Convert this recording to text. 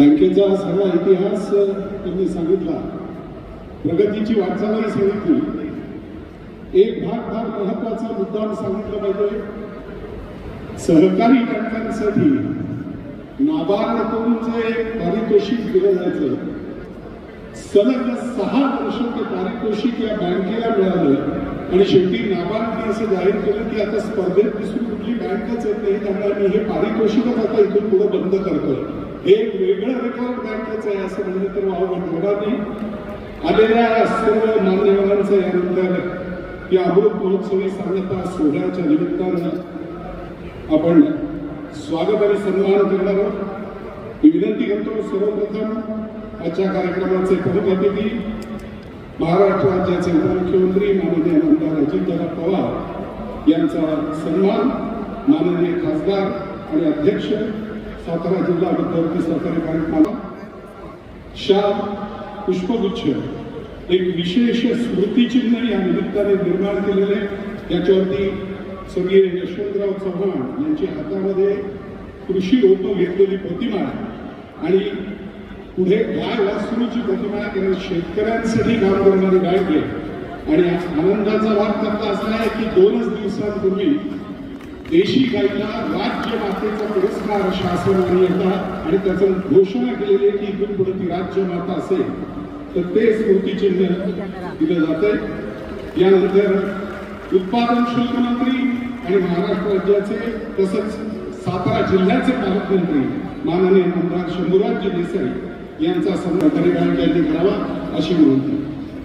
बँकेचा सगळा इतिहास त्यांनी सांगितला. प्रगतीची वाटचालही सांगितली. एक भाग फार महत्त्वाचा मुद्दा सांगितला पाहिजे. सहकारी बँकांसाठी नाबार्डकडून जे पारितोषिक दिलं जायचं. सलग सहा वर्ष ते पारितोषिक या बँकेला मिळालं. आणि शेवटी नाबार्डने असं जाहीर केलं की आता स्पर्धेत दुसरी कुठली बँकच येत नाही त्यामुळे मी हे पारितोषिकच आता इथून पुढे बंद करतोय. एक वेगळं रेकॉर्ड बँकेचं आहे असं म्हणलं तर वाव होणार नाही. आलेल्या सर्व मान्यवरांचं यानंतर या अमृत महोत्सवी सांगता सोहळ्याच्या निमित्तानं आपण स्वागत आणि सन्मान करणार आहोत. विनंती करतो सर्वप्रथम आजच्या कार्यक्रमाचे प्रमुख अतिथी महाराष्ट्र राज्याचे उपमुख्यमंत्री माननीय आमदार अजितदादा पवार यांचा सन्मान माननीय खासदार आणि अध्यक्ष सातारा जिल्हा मध्यवर्ती सहकारी कार्यक्रमाला शाल पुष्पगुच्छ. एक विशेष स्मृतिचिन्ह या निमित्ताने निर्माण केलेले आहे. याच्यावरती स्वर्गीय यशवंतराव चव्हाण यांच्या हातामध्ये कृषी रोपं घेतलेली प्रतिमा आणि पुढे गाय वासरूची प्रतिमा आहे. शेतकऱ्यांसाठी काम करणारी गाय आणि आनंदाचा भाग त्यातला असा आहे की दोनच दिवसांपूर्वी देशी गायीला राज्य मातेचा पुरस्कार शासनाने येतात आणि त्याचं घोषणा केलेली आहे की इथून पुढे ती राज्य माता असेल तर ते स्मृतिचिन्ह दिलं जात आहे यानंतर उत्पादन शुल्क मंत्री आणि महाराष्ट्र राज्याचे तसंच सातारा जिल्ह्याचे पालकमंत्री माननीय आमदार शंभूराजजी देसाई यांचा सन्मान बँक यांनी करावा अशी विनंती.